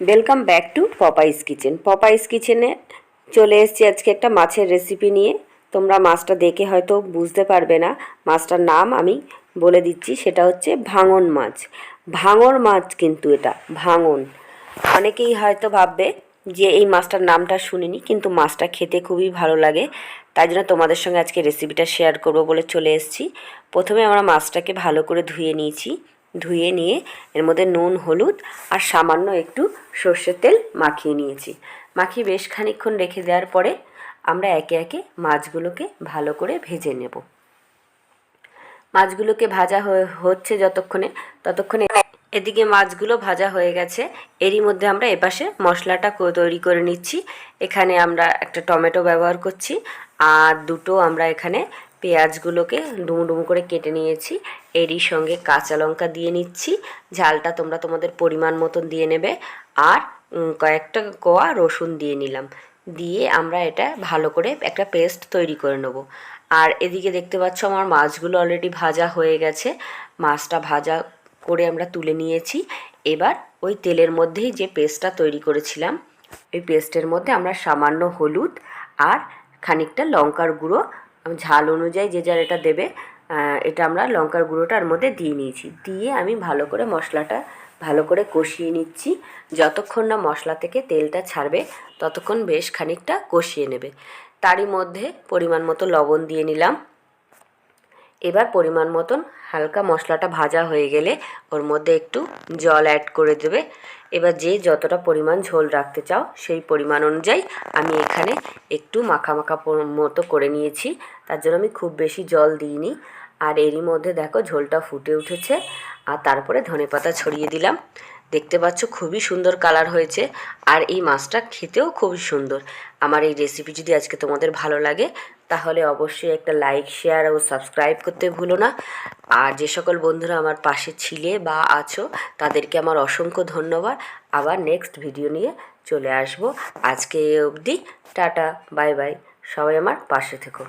Welcome back to Popeyes kitchen Popeyes কিচেনে চলে এসেছি আজকে একটা মাছের রেসিপি নিয়ে। তোমরা মাছটা দেখে হয়তো বুঝতে পারবে না। মাছটার নাম আমি বলে দিচ্ছি, সেটা হচ্ছে ভাঙন মাছ। ভাঙর মাছ কিন্তু এটা, ভাঙন। অনেকেই হয়তো ভাববে যে এই মাছটার নামটা শুনিনি, কিন্তু মাছটা খেতে খুবই ভালো লাগে। তাই জন্য তোমাদের সঙ্গে আজকে রেসিপিটা শেয়ার করব বলে চলে এসেছি। প্রথমে আমরা মাছটাকে ভালো করে ধুয়ে নিয়েছি। ধুয়ে নিয়ে এর মধ্যে নুন, হলুদ আর সামান্য একটু সর্ষের তেল মাখিয়ে নিয়েছি। মাখিয়ে বেশ খানিকক্ষণ রেখে দেওয়ার পরে আমরা একে একে মাছগুলোকে ভালো করে ভেজে নেব। মাছগুলোকে ভাজা হচ্ছে যতক্ষণে, ততক্ষণে এদিকে মাছগুলো ভাজা হয়ে গেছে। এরই মধ্যে আমরা এপাশে মশলাটা তৈরি করে নিচ্ছি। এখানে আমরা একটা টমেটো ব্যবহার করছি। আর দুটো আমরা এখানে পেঁয়াজগুলোকে ডুমো ডুমো করে কেটে নিয়েছি। এরই সঙ্গে কাঁচা লঙ্কা দিয়ে নিচ্ছি। ঝালটা তোমরা তোমাদের পরিমাণ মতন দিয়ে নেবে। আর কয়েকটা কোয়া রসুন দিয়ে নিলাম। দিয়ে আমরা এটা ভালো করে একটা পেস্ট তৈরি করে নেব। আর এদিকে দেখতে পাচ্ছ আমার মাছগুলো অলরেডি ভাজা হয়ে গেছে। মাছটা ভাজা করে আমরা তুলে নিয়েছি। এবার ওই তেলের মধ্যেই যে পেস্টটা তৈরি করেছিলাম, ওই পেস্টের মধ্যে আমরা সামান্য হলুদ আর খানিকটা লঙ্কার গুঁড়ো ঝাল অনুযায়ী যে যার এটা দেবে এটা আমরা লঙ্কার গুঁড়োটার মধ্যে দিয়ে নিয়েছি। দিয়ে আমি ভালো করে মশলাটা ভালো করে কষিয়ে নিচ্ছি। যতক্ষণ না মশলা থেকে তেলটা ছাড়বে, ততক্ষণ বেশ খানিকটা কষিয়ে নেবে। তারই মধ্যে পরিমাণ মতো লবণ দিয়ে নিলাম। এবার পরিমাণ মতন হালকা মশলাটা ভাজা হয়ে গেলে ওর মধ্যে একটু জল অ্যাড করে দেবে। এবার যে যতটা পরিমাণ ঝোল রাখতে চাও সেই পরিমাণ অনুযায়ী আমি এখানে একটু মাখা মাখা মতো করে নিয়েছি। তার জন্য আমি খুব বেশি জল দিইনি। আর এরই মধ্যে দেখো ঝোলটা ফুটে উঠেছে আর তারপরে ধনেপাতা ছড়িয়ে দিলাম। দেখতে পাচ্ছ খুবই সুন্দর কালার হয়েছে আর এই মাছটা খেতেও খুবই সুন্দর। আমার এই রেসিপি যদি আজকে তোমাদের ভালো লাগে, তাহলে অবশ্যই একটা লাইক শেয়ার ও সাবস্ক্রাইব করতে ভুলো না। আর যে সকল বন্ধুরা আমার পাশে ছিলে বা আছো, তাদেরকে আমার অসংখ্য ধন্যবাদ। আবার নেক্সট ভিডিও নিয়ে চলে আসব। আজকে অবধি, টাটা বাই বাই সবাই আমার পাশে থেকো।